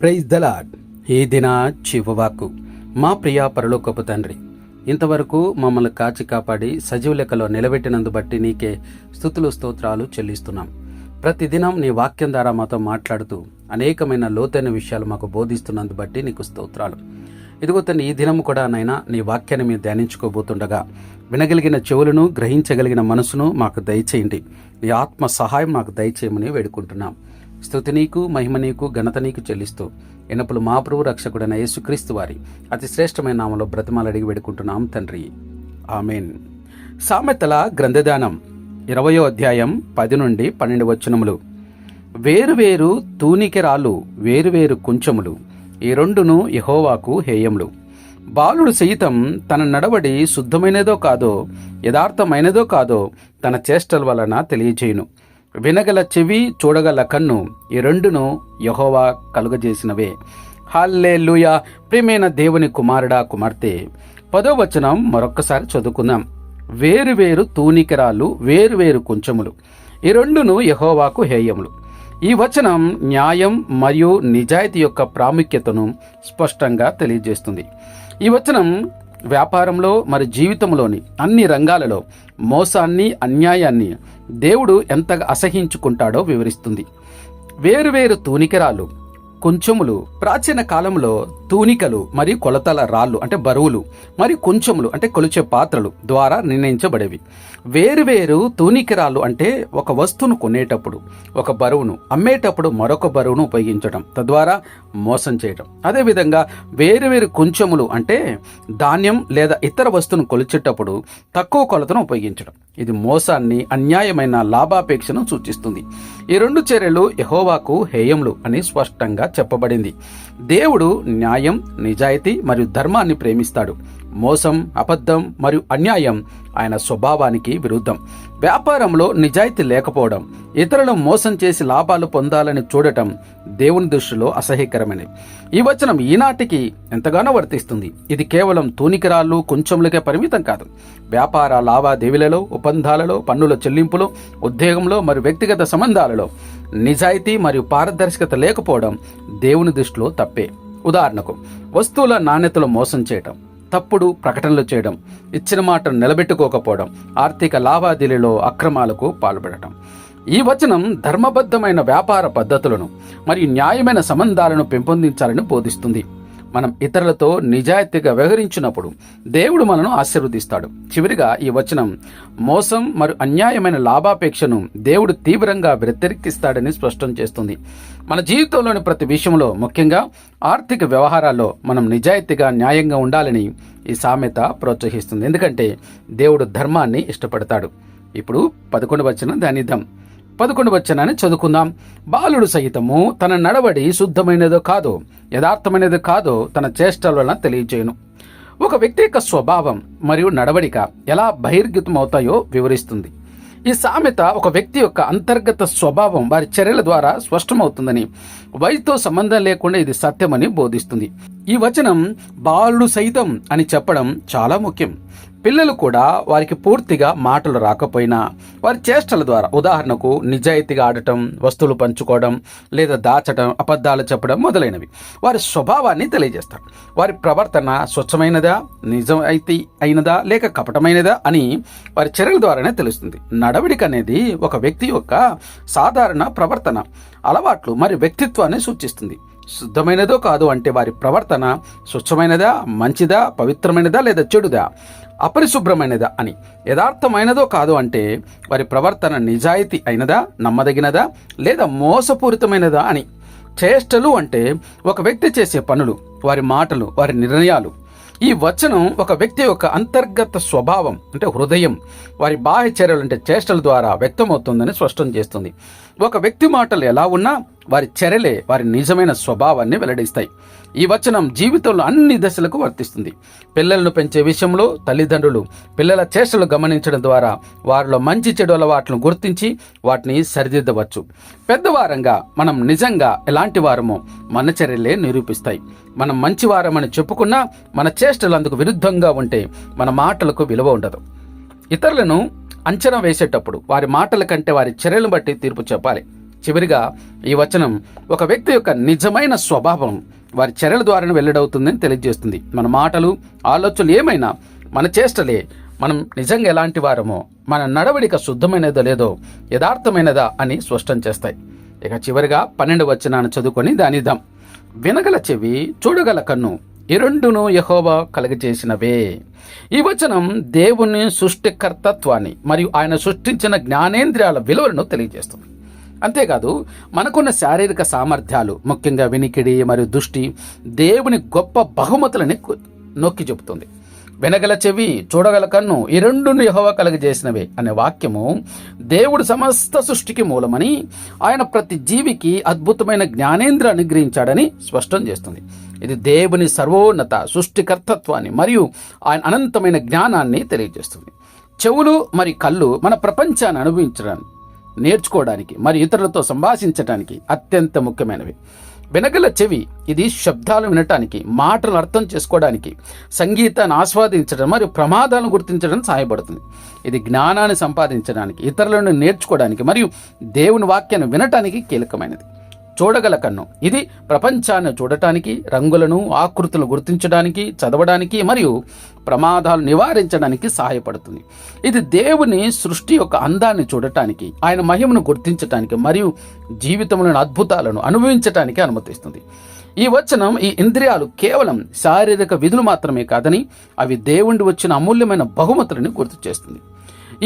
Praise the Lord ఈ దిన చివవాకు మా ప్రియ పరలోకపు తండ్రి ఇంతవరకు మమ్మల్ని కాచి కాపాడి సజీవ లెక్కలో నిలబెట్టినందు బట్టి నీకే స్థుతులు స్తోత్రాలు చెల్లిస్తున్నాం. ప్రతిదినం నీ వాక్యం ద్వారా మాతో మాట్లాడుతూ అనేకమైన లోతైన విషయాలు మాకు బోధిస్తున్నందు బట్టి నీకు స్తోత్రాలు. ఇదిగో తండ్రి ఈ దినం కూడా నైనా నీ వాక్యాన్ని మేము ధ్యానించుకోబోతుండగా వినగలిగిన చెవులను గ్రహించగలిగిన మనసును మాకు దయచేయండి. నీ ఆత్మ సహాయం మాకు దయచేయమని వేడుకుంటున్నాం. స్తుతి నీకు మహిమ నీకు ఘనత నీకు చెల్లిస్తూ ఎనపులు మా ప్రభు రక్షకుడైన యేసుక్రీస్తు వారి అతి శ్రేష్టమైన నామంలో బ్రతిమాలు అడిగి వేడుకుంటున్నాం తండ్రి. ఆమెన్. సామెతల గ్రంథదానం ఇరవయో అధ్యాయం పది నుండి పన్నెండు వచనములు. వేరువేరు తూనికెరాలు వేరువేరు కుంచములు ఈ రెండును యహోవాకు హేయములు. బాలుడు సైతం తన నడవడి శుద్ధమైనదో కాదో యథార్థమైనదో కాదో తన చేష్టల వలన తెలియచేయును. వినగల చెవి చూడగల కన్ను ఈ రెండును యహోవా కలుగజేసినవే. హల్లెలూయా! ప్రియమైన దేవుని కుమారుడా కుమార్తె పదో వచనం మరొక్కసారి చదువుకుందాం. వేరువేరు తూనికరాలు వేరువేరు కుంచములు. ఈ రెండును యహోవాకు హేయములు. ఈ వచనం న్యాయం మరియు నిజాయితీ యొక్క ప్రాముఖ్యతను స్పష్టంగా తెలియజేస్తుంది. ఈ వచనం వ్యాపారంలో మరి జీవితంలోని అన్ని రంగాలలో మోసాన్ని అన్యాయాన్ని దేవుడు ఎంతగా అసహించుకుంటాడో వివరిస్తుంది. వేరువేరు తూనికరాలు కొంచెములు. ప్రాచీన కాలంలో తూనికలు మరియు కొలతల రాళ్ళు అంటే బరువులు మరియు కొంచెములు అంటే కొలిచే పాత్రలు ద్వారా నిర్ణయించబడేవి. వేరువేరు తూనికరాలు అంటే ఒక వస్తువును కొనేటప్పుడు ఒక బరువును అమ్మేటప్పుడు మరొక బరువును ఉపయోగించడం తద్వారా మోసం చేయడం అదేవిధంగా వేరువేరు కొంచెములు అంటే ధాన్యం లేదా ఇతర వస్తువును కొలిచేటప్పుడు తక్కువ కొలతను ఉపయోగించడం ఇది మోసాన్ని అన్యాయమైన లాభాపేక్షను సూచిస్తుంది. ఈ రెండు చర్యలు యహోవాకు హేయములు అని స్పష్టంగా చెప్పబడింది. దేవుడు న్యాయం నిజాయితీ మరియు ధర్మాన్ని ప్రేమిస్తాడు. మోసం అబద్ధం మరియు అన్యాయం ఆయన స్వభావానికి విరుద్ధం. వ్యాపారంలో నిజాయితీ లేకపోవడం ఇతరులను మోసం చేసి లాభాలు పొందాలని చూడటం దేవుని దృష్టిలో అసహ్యకరమైనది. ఈ వచనం ఈనాటికి ఎంతగానో వర్తిస్తుంది. ఇది కేవలం తూనికిరాళ్ళు కొంచెంలకే పరిమితం కాదు. వ్యాపార లావాదేవీలలో ఒప్పందాలలో పన్నుల చెల్లింపులు ఉద్యోగంలో మరియు వ్యక్తిగత సంబంధాలలో నిజాయితీ మరియు పారదర్శకత లేకపోవడం దేవుని దృష్టిలో తప్పే. ఉదాహరణకు వస్తువుల నాణ్యతలో మోసం చేయటం తప్పుడు ప్రకటనలు చేయడం ఇచ్చిన మాటను నిలబెట్టుకోకపోవడం ఆర్థిక లావాదేవీలో అక్రమాలకు పాల్పడటం. ఈ వచనం ధర్మబద్ధమైన వ్యాపార పద్ధతులను మరియు న్యాయమైన సంబంధాలను పెంపొందించాలని బోధిస్తుంది. మనం ఇతరులతో నిజాయితీగా వ్యవహరించినప్పుడు దేవుడు మనను ఆశీర్వదిస్తాడు. చివరిగా ఈ వచనం మోసం మరియు అన్యాయమైన లాభాపేక్షను దేవుడు తీవ్రంగా వ్యతిరేకిస్తాడని స్పష్టం చేస్తుంది. మన జీవితంలోని ప్రతి విషయంలో ముఖ్యంగా ఆర్థిక వ్యవహారాల్లో మనం నిజాయితీగా న్యాయంగా ఉండాలని ఈ సామెత ప్రోత్సహిస్తుంది. ఎందుకంటే దేవుడు ధర్మాన్ని ఇష్టపడతాడు. ఇప్పుడు పదకొండు వచ్చిన దానిద్దాం పదకొండు వచ్చనాన్ని చదువుకుందాం. బాలుడు సహితము తన నడవడి శుద్ధమైనదో కాదో యథార్థమైనదో కాదో తన చేష్టల వలన తెలియజేయను ఒక వ్యక్తి యొక్క స్వభావం మరియు నడవడిక ఎలా బహిర్గతమవుతాయో వివరిస్తుంది. ఈ సామెత ఒక వ్యక్తి యొక్క అంతర్గత స్వభావం వారి చర్యల ద్వారా స్పష్టమవుతుందని వయసుతో సంబంధం లేకుండా ఇది సత్యమని బోధిస్తుంది. ఈ వచనం బాలుడు సైతం అని చెప్పడం చాలా ముఖ్యం. పిల్లలు కూడా వారికి పూర్తిగా మాటలు రాకపోయినా వారి చేష్టల ద్వారా ఉదాహరణకు నిజాయితీగా ఆడటం వస్తువులు పంచుకోవడం లేదా దాచడం అబద్ధాలు చెప్పడం మొదలైనవి. వారి స్వభావాన్ని తెలియజేస్తారు. వారి ప్రవర్తన స్వచ్ఛమైనదా నిజమైతే అయినదా లేక కపటమైనదా అని వారి చర్యల ద్వారానే తెలుస్తుంది. నడవడిక అనేది ఒక వ్యక్తి యొక్క సాధారణ ప్రవర్తన అలవాట్లు మరియు వ్యక్తిత్వాన్ని సూచిస్తుంది. శుద్ధమైనదో కాదు అంటే వారి ప్రవర్తన స్వచ్ఛమైనదా మంచిదా పవిత్రమైనదా లేదా చెడుదా? అపరిశుభ్రమైనదా అని. యథార్థమైనదో కాదు అంటే వారి ప్రవర్తన నిజాయితీ అయినదా నమ్మదగినదా లేదా మోసపూరితమైనదా అని. చేష్టలు అంటే ఒక వ్యక్తి చేసే పనులు వారి మాటలు వారి నిర్ణయాలు. ఈ వచనం ఒక వ్యక్తి యొక్క అంతర్గత స్వభావం అంటే హృదయం వారి బాహ్య చర్యలు అంటే చేష్టల ద్వారా వ్యక్తమవుతుందని స్పష్టం చేస్తుంది. ఒక వ్యక్తి మాటలు ఎలా ఉన్నా వారి చర్యలే వారి నిజమైన స్వభావాన్ని వెల్లడిస్తాయి. ఈ వచనం జీవితంలో అన్ని దశలకు వర్తిస్తుంది. పిల్లలను పెంచే విషయంలో తల్లిదండ్రులు పిల్లల చేష్టలు గమనించడం ద్వారా వారిలో మంచి చెడు అలవాట్లను గుర్తించి వాటిని సరిదిద్దవచ్చు. పెద్దవారంగా మనం నిజంగా ఎలాంటి వారమో మన చర్యలే నిరూపిస్తాయి. మనం మంచివారమని చెప్పుకున్నా మన చేష్టలు అందుకు విరుద్ధంగా ఉంటే మన మాటలకు విలువ ఉండదు. ఇతరులను అంచనా వేసేటప్పుడు వారి మాటల కంటే వారి చర్యలను బట్టి తీర్పు చెప్పాలి. చివరిగా ఈ వచనం ఒక వ్యక్తి యొక్క నిజమైన స్వభావం వారి చర్యల ద్వారానే వెల్లడవుతుందని తెలియజేస్తుంది. మన మాటలు ఆలోచనలు ఏమైనా మన చేష్టలే మనం నిజంగా ఎలాంటి వారమో మన నడవడిక శుద్ధమైనదో లేదో యథార్థమైనదా అని స్పష్టం చేస్తాయి. ఇక చివరిగా పన్నెండు వచనాన్ని చదువుకొని దానిద్దాం వినగల చెవి చూడగల కన్ను ఈ రెండును యహోవా కలగజేసినవే. ఈ వచనం దేవుని సృష్టికర్తత్వాన్ని మరియు ఆయన సృష్టించిన జ్ఞానేంద్రియాల విలువలను తెలియజేస్తుంది. అంతేకాదు మనకున్న శారీరక సామర్థ్యాలు ముఖ్యంగా వినికిడి మరియు దృష్టి దేవుని గొప్ప బహుమతులని నొక్కి చెబుతుంది. వినగల చెవి చూడగల కన్ను ఈ రెండును యహోవ కలగజేసినవే అనే వాక్యము దేవుడు సమస్త సృష్టికి మూలమని ఆయన ప్రతి జీవికి అద్భుతమైన జ్ఞానేంద్ర అనుగ్రహించాడని స్పష్టం చేస్తుంది. ఇది దేవుని సర్వోన్నత సృష్టికర్తత్వాన్ని మరియు ఆయన అనంతమైన జ్ఞానాన్ని తెలియజేస్తుంది. చెవులు మరి కళ్ళు మన ప్రపంచాన్ని అనుభవించడానికి నేర్చుకోవడానికి మరి ఇతరులతో సంభాషించడానికి అత్యంత ముఖ్యమైనవి. వినగల చెవి ఇది శబ్దాలు వినటానికి మాటలు అర్థం చేసుకోవడానికి సంగీతాన్ని ఆస్వాదించడం మరియు ప్రమాదాలను గుర్తించడం సహాయపడుతుంది. ఇది జ్ఞానాన్ని సంపాదించడానికి ఇతరులను నేర్చుకోవడానికి మరియు దేవుని వాక్యాన్ని వినటానికి కీలకమైనది. చూడగల కన్ను. ఇది ప్రపంచాన్ని చూడటానికి రంగులను ఆకృతులను గుర్తించడానికి చదవడానికి మరియు ప్రమాదాలు నివారించడానికి సహాయపడుతుంది. ఇది దేవుని సృష్టి యొక్క అందాన్ని చూడటానికి ఆయన మహిమను గుర్తించటానికి మరియు జీవితంలోని అద్భుతాలను అనుభవించటానికి అనుమతిస్తుంది. ఈ వచనం ఈ ఇంద్రియాలు కేవలం శారీరక విధులు మాత్రమే కాదని అవి దేవుండి వచ్చిన అమూల్యమైన బహుమతులను గుర్తు చేస్తుంది.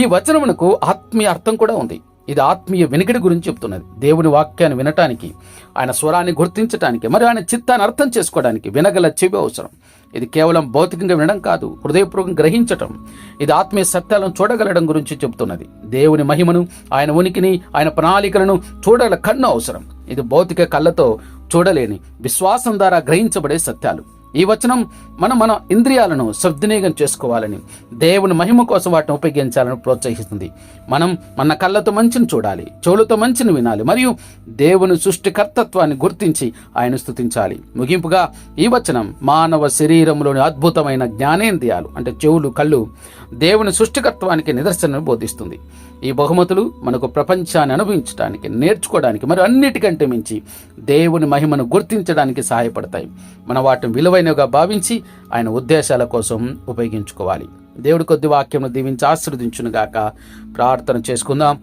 ఈ వచనమునకు ఆత్మీయ అర్థం కూడా ఉంది. ఇది ఆత్మీయ వినికిడి గురించి చెప్తున్నది. దేవుని వాక్యాన్ని వినటానికి ఆయన స్వరాన్ని గుర్తించటానికి మరి ఆయన చిత్తాన్ని అర్థం చేసుకోవడానికి వినగల చెవి అవసరం. ఇది కేవలం భౌతికంగా వినడం కాదు హృదయపూర్వకం గ్రహించటం. ఇది ఆత్మీయ సత్యాలను చూడగలడం గురించి చెబుతున్నది దేవుని మహిమను ఆయన ఉనికిని ఆయన ప్రణాళికలను చూడగల కన్ను అవసరం. ఇది భౌతిక కళ్ళతో చూడలేని విశ్వాసం ద్వారా గ్రహించబడే సత్యాలు. ఈ వచనం మనం మన ఇంద్రియాలను సద్వినియోగం చేసుకోవాలని దేవుని మహిమ కోసం వాటిని ఉపయోగించాలని ప్రోత్సహిస్తుంది. మనం మన కళ్ళతో మంచిని చూడాలి చెవులతో మంచిని వినాలి మరియు దేవుని సృష్టికర్తత్వాన్ని గుర్తించి ఆయన స్థుతించాలి ముగింపుగా ఈ వచనం మానవ శరీరంలోని అద్భుతమైన జ్ఞానేంద్రియాలు అంటే చెవులు కళ్ళు దేవుని సృష్టికర్తత్వానికి నిదర్శనను బోధిస్తుంది. ఈ బహుమతులు మనకు ప్రపంచాన్ని అనుభవించడానికి నేర్చుకోవడానికి మరి అన్నిటికంటే మించి దేవుని మహిమను గుర్తించడానికి సహాయపడతాయి. మన వాటిని విలువైనవిగా భావించి ఆయన ఉద్దేశాల కోసం ఉపయోగించుకోవాలి. దేవుడి కొద్ది వాక్యమును దీవించి ఆశీర్వదించునుగాక ప్రార్థన చేసుకుందాం.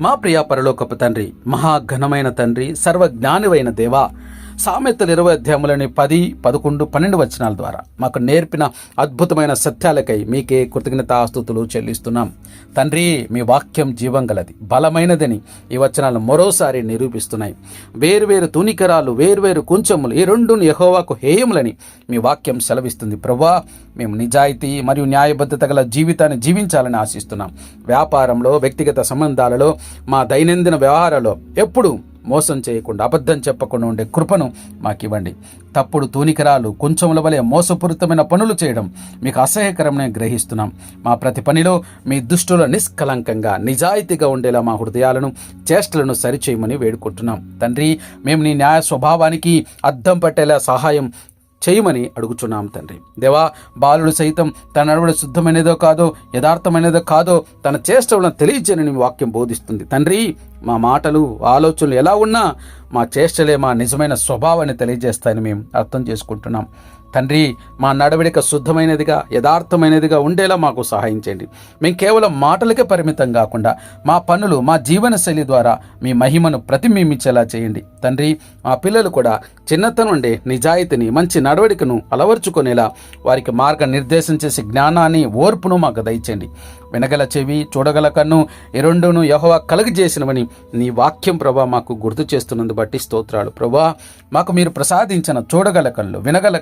మా ప్రియ పరలోకపు తండ్రి మహాఘనమైన తండ్రి సర్వజ్ఞానివైన దేవా సామెతలు ఇరవై అధ్యాయములని పది పదకొండు పన్నెండు వచనాల ద్వారా మాకు నేర్పిన అద్భుతమైన సత్యాలకై మీకే కృతజ్ఞతాస్తుతులు చెల్లిస్తున్నాం. తండ్రి మీ వాక్యం జీవం గలది బలమైనదని ఈ వచనాలు మరోసారి నిరూపిస్తున్నాయి. వేరువేరు తునికరాలు వేరువేరు కుంచములు ఈ రెండును యహోవాకు హేయములని మీ వాక్యం సెలవిస్తుంది. ప్రభా మేము నిజాయితీ మరియు న్యాయబద్ధత గల జీవితాన్ని జీవించాలని ఆశిస్తున్నాం. వ్యాపారంలో వ్యక్తిగత సంబంధాలలో మా దైనందిన వ్యవహారాల్లో ఎప్పుడు మోసం చేయకుండా అబద్ధం చెప్పకుండా ఉండే కృపను మాకివ్వండి. తప్పుడు తూనికరాలు కొంచెముల వలె మోసపూరితమైన పనులు చేయడం మీకు అసహ్యకరమని గ్రహిస్తున్నాం. మా ప్రతి పనిలో మీ దుష్టుల నిష్కలంకంగా నిజాయితీగా ఉండేలా మా హృదయాలను చేష్టలను సరిచేయమని వేడుకుంటున్నాం. తండ్రి మేము నీ న్యాయ స్వభావానికి అద్దం పట్టేలా సహాయం చేయమని అడుగుచున్నాం తండ్రి. దేవా బాలుడు సైతం తన నడవడి శుద్ధమైనదో కాదో యథార్థమైనదో కాదో తన చేష్టలను తెలియజేయని వాక్యం బోధిస్తుంది. తండ్రి మా మాటలు ఆలోచనలు ఎలా ఉన్నా మా చేష్టలే మా నిజమైన స్వభావాన్ని తెలియజేస్తాయని మేము అర్థం చేసుకుంటున్నాం. తండ్రి మా నడవడిక శుద్ధమైనదిగా యథార్థమైనదిగా ఉండేలా మాకు సహాయం చేయండి. మేము కేవలం మాటలకే పరిమితం కాకుండా మా పనులు మా జీవనశైలి ద్వారా మీ మహిమను ప్రతిబింబించేలా చేయండి. తండ్రి మా పిల్లలు కూడా చిన్నతనం నుండి నిజాయితీని మంచి నడవడికను అలవర్చుకునేలా వారికి మార్గ నిర్దేశం చేసే జ్ఞానాన్ని ఓర్పును మాకు దయచేయండి. వినగల చెవి చూడగల కన్ను ఈ రెండును యహోవా కలుగజేసినవని నీ వాక్యం ప్రభా మాకు గుర్తు చేస్తున్నందు బట్టి స్తోత్రాలు. ప్రభా మాకు మీరు ప్రసాదించిన చూడగల కళ్ళు వినగల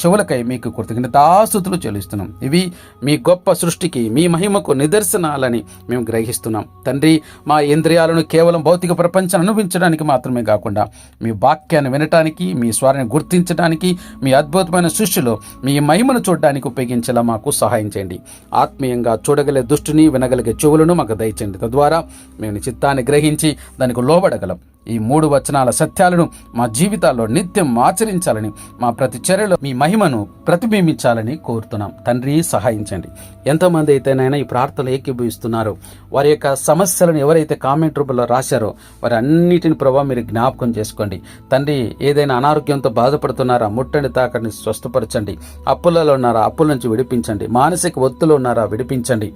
చెవులకై మీకు కృతజ్ఞతాస్తుతులు చెల్లిస్తున్నాం. ఇవి మీ గొప్ప సృష్టికి మీ మహిమకు నిదర్శనాలని మేము గ్రహిస్తున్నాం. తండ్రి మా ఇంద్రియాలను కేవలం భౌతిక ప్రపంచాన్ని అనుభవించడానికి మాత్రమే కాకుండా మీ వాక్యాన్ని వినటానికి మీ స్వారిని గుర్తించడానికి మీ అద్భుతమైన సృష్టిలో మీ మహిమను చూడడానికి ఉపయోగించేలా మాకు సహాయం చేయండి. ఆత్మీయంగా చూడగలిగే దుష్టుని వినగలిగే చెవులను మాకు దయచండి తద్వారా మేము చిత్తాన్ని గ్రహించి దానికి లోబడగలం. ఈ మూడు వచనాల సత్యాలను మా జీవితాల్లో నిత్యం ఆచరించాలని మా ప్రతి చర్యలో మీ మహిమను ప్రతిబింబించాలని కోరుతున్నాం. తండ్రి సహాయించండి. ఎంతమంది అయితేనైనా ఈ ప్రార్థనలు ఏకీభవిస్తున్నారు వారి యొక్క సమస్యలను ఎవరైతే కామెంట్ రూపంలో రాశారో వారి అన్నిటిని ప్రభావ మీరు జ్ఞాపకం చేసుకోండి. తండ్రి ఏదైనా అనారోగ్యంతో బాధపడుతున్నారా ముట్టండి తాకండి స్వస్థపరచండి. అప్పులలో ఉన్నారా అప్పుల నుంచి విడిపించండి. మానసిక ఒత్తులు ఉన్నారా విడిపించండి.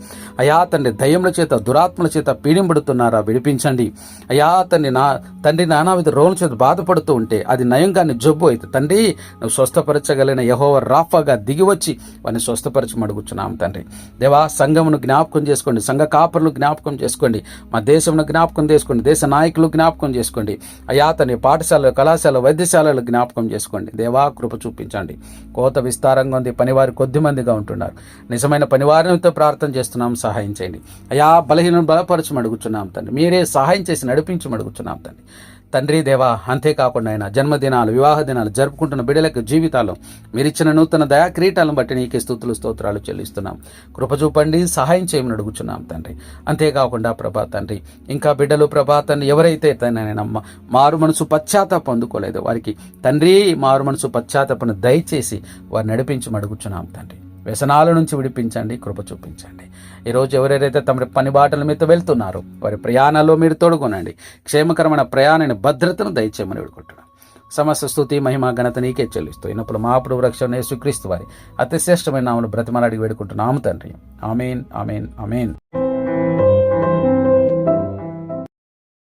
అయా తండ్రి దయ్యముల చేత దురాత్మల చేత పీడింపడుతున్నారా విడిపించండి. అయా తండ్రి నా తండ్రి నానావిధ రోగుల చేత బాధపడుతూ ఉంటే అది నయంగాని జబ్బు అయితే తండ్రి నువ్వు స్వస్థపరచగలిగిన యహోవ రాఫాగా దిగివచ్చి వారిని స్వస్థపరచమడుగుచున్నాం తండ్రి. దేవా సంఘమును జ్ఞాపకం చేసుకోండి సంఘ కాపర్లు జ్ఞాపకం చేసుకోండి మా దేశమును జ్ఞాపకం చేసుకోండి దేశ నాయకులు జ్ఞాపకం చేసుకోండి అయా అతని పాఠశాల కళాశాల వైద్యశాలలు జ్ఞాపకం చేసుకోండి. దేవా కృప చూపించండి. కోత విస్తారంగా ఉంది పనివారు కొద్ది మందిగా ఉంటున్నారు. నిజమైన పనివారితో ప్రార్థన చేస్తున్నాం సహాయం చేయండి. అయా బలహీనం బలపరచమడుగుతున్నాం తండ్రి. మీరే సహాయం చేసి నడిపించమడుగుతున్నాం తండ్రి. తండ్రి దేవా అంతేకాకుండా ఆయన జన్మదినాలు వివాహ దినాలు జరుపుకుంటున్న బిడ్డలకు జీవితాలు మీరిచ్చిన నూతన దయా క్రీటాలను బట్టి నీకే స్థుతులు స్తోత్రాలు చెల్లిస్తున్నాం. కృప చూపండి సహాయం చేయమని అడుగుచున్నాం తండ్రి. అంతేకాకుండా ప్రభా తండ్రి ఇంకా బిడ్డలు ప్రభా తండ్రి ఎవరైతే తన మారు మనసు పశ్చాత్తాపం అందుకోలేదు. వారికి తండ్రి మారు మనసు పశ్చాత్తాపను దయచేసి వారు నడిపించి అడుగుచున్నాం తండ్రి. వ్యసనాల నుంచి విడిపించండి కృప చూపించండి. ఈరోజు ఎవరెవరైతే తమ పని బాటల మీద వెళ్తున్నారో వారి ప్రయాణాల్లో మీరు తోడుకోనండి క్షేమకరమైన ప్రయాణాన్ని భద్రతను దయచేయమని వేడుకుంటున్నాం. సమస్త స్థుతి మహిమ ఘనత నీకే చెల్లిస్తూ అయినప్పుడు మాపుడు రక్షణ యేసుక్రీస్తు వారి అతిశ్రేష్టమైన శ్రేష్టమైన బ్రతిమలాడికి వేడుకుంటున్నాము తండ్రి. Amen amen amen.